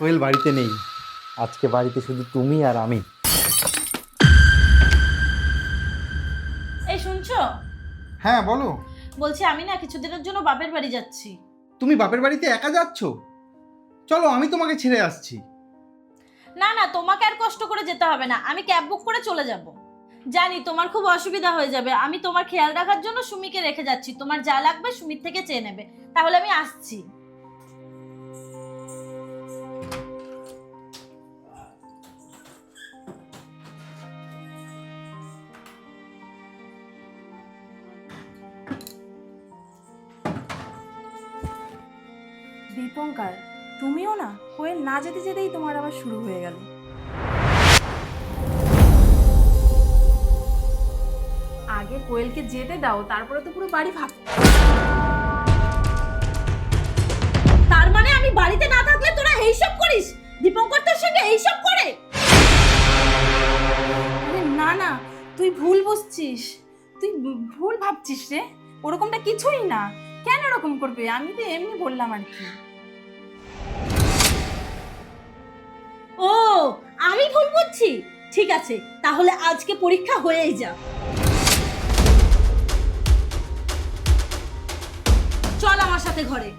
কোয়েল বাড়িতে নেই। আজকে বাড়িতে শুধু তুমি আর আমি। এই শুনছো? হ্যাঁ বলো। বলছি আমি না কিছুদিনের জন্য বাপের বাড়ি যাচ্ছি। তুমি বাপের বাড়িতে একা যাচ্ছ? চলো আমি তোমাকে ছেড়ে আসছি। না না তোমাকে আর কষ্ট করে যেতে হবে না। আমি ক্যাব বুক করে চলে যাব। জানি তোমার খুব অসুবিধা হয়ে যাবে। আমি তোমার খেয়াল রাখার জন্য সুমিকে রেখে যাচ্ছি। তোমার যা লাগবে সুমির থেকে চেয়ে নেবে। তাহলে আমি আসছি। দীপঙ্কার, তুমিও না কোয়েল না যেতে যেতেই তোমার আবার শুরু হয়ে গেল। আগে কোয়েলকে যেতে দাও, তারপরে তো পুরো বাড়ি ভাব তার মানে আমি বাড়িতে না থাকলে তোরা এইসব করিস? দীপঙ্কর তোর সঙ্গে এইসব করে? না না, তুই ভুল বুঝছিস। তুই ভুল ভাবছিস রে। ওরকমটা কিছুই না। কেন এরকম করবে? আমি তো এমনি বললাম আর কি। বুঝছি ঠিক আছে, তাহলে আজকে পরীক্ষা হয়েই যা চল আমার সাথে ঘরে।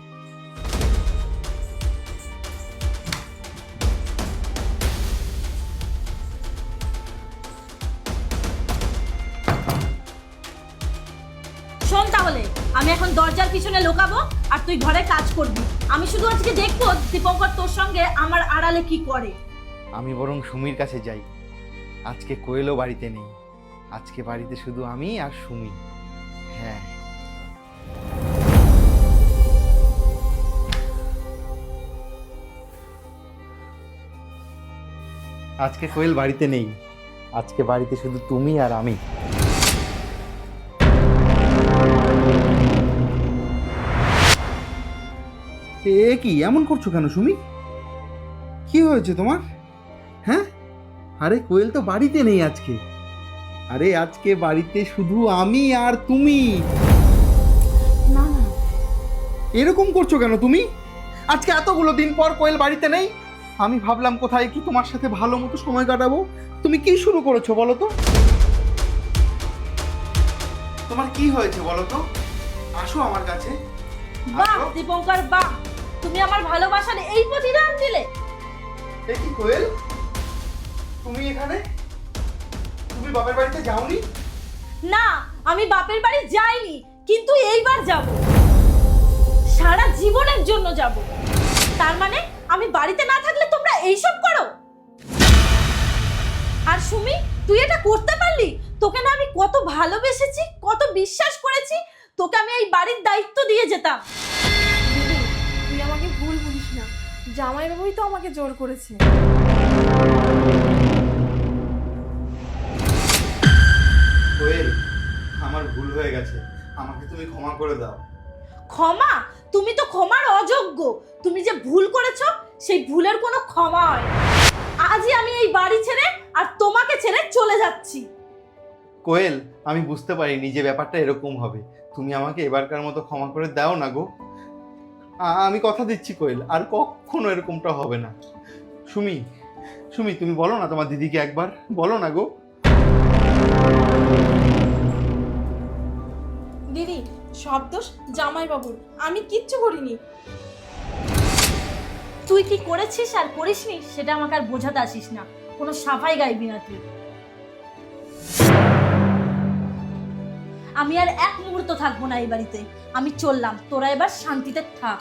শোন তাহলে, আমি এখন দরজার পিছনে লুকাবো আর তুই ঘরে কাজ করবি। আমি শুধু আজকে দেখব দীপঙ্কর তোর সঙ্গে আমার আড়ালে কি করে। আমি বরং সুমির কাছে যাই। আজকে কোয়েলও বাড়িতে নেই। আজকে বাড়িতে শুধু আমি আর সুমি। হ্যাঁ। আজকে কোয়েল বাড়িতে নেই। আজকে বাড়িতে শুধু তুমি আর আমি। এ কি, এমন করছ কেন সুমি? কি হয়েছে তোমার? হ্যাঁ? আরে কোয়েল তো বাড়িতে নেই আজকে। আরে আজকে বাড়িতে শুধু আমি আর তুমি। না না। এরকম করছ কেন তুমি? আজকে এতগুলো দিন পর কোয়েল বাড়িতে নেই। আমি ভাবলাম কোথায় একটু তোমার সাথে ভালো মতো সময় কাটাবো। তুমি কি শুরু করেছ বলো তো? তোমার কি হয়েছে বলো তো? আসো আমার কাছে। বাহ আসো। দীপঙ্কর বাহ। তুমি আমার ভালোবাসার এই প্রতিদান দিলে। এ কি কোয়েল? তুমি এখানে? তুমি বাপের বাড়িতে যাওনি? না আমি বাপের বাড়ি যাইনি কিন্তু এইবার যাব। সারা জীবনের জন্য যাব। তার মানে আমি বাড়িতে না থাকলে তোমরা এইসব করো? আর সুমি তুই এটা করতে পারলি? তোকে না আমি কত ভালোবেসেছি কত বিশ্বাস করেছি তোকে আমি এই বাড়ির দায়িত্ব দিয়ে যেতাম। তুই আমাকে ভুল বুঝিস না। জামাইবাবুই তো আমাকে জোর করেছে। আমার ভুল হয়ে গেছে। আমাকে তুমি ক্ষমা করে দাও। ক্ষমা? তুমি তো ক্ষমার অযোগ্য। তুমি যে ভুল করেছ সেই ভুলের কোনো ক্ষমা হয়। আজই আমি এই বাড়ি ছেড়ে আর তোমাকে ছেড়ে চলে যাচ্ছি। কোয়েল আমি বুঝতে পারিনি যে ব্যাপারটা এরকম হবে। তুমি আমাকে এবারকার মতো ক্ষমা করে দাও না গো। আ- আমি কথা দিচ্ছি কোয়েল আর কখনো এরকমটা হবে না। সুমি সুমি তুমি বলো না তোমার দিদিকে একবার। বলো না গো। দিদি, সব দোষ জামাইবাবুর। আমি কিচ্ছু করিনি। তুই কি করেছিস আর করিসনি? সেটা আমাকে আর বোঝাতে আসিস না। কোনো সাফাই গাইবি না তুই। আমি আর এক মুহূর্ত থাকব না এই বাড়িতে। আমি চললাম। তোরা এবার শান্তিতে থাক।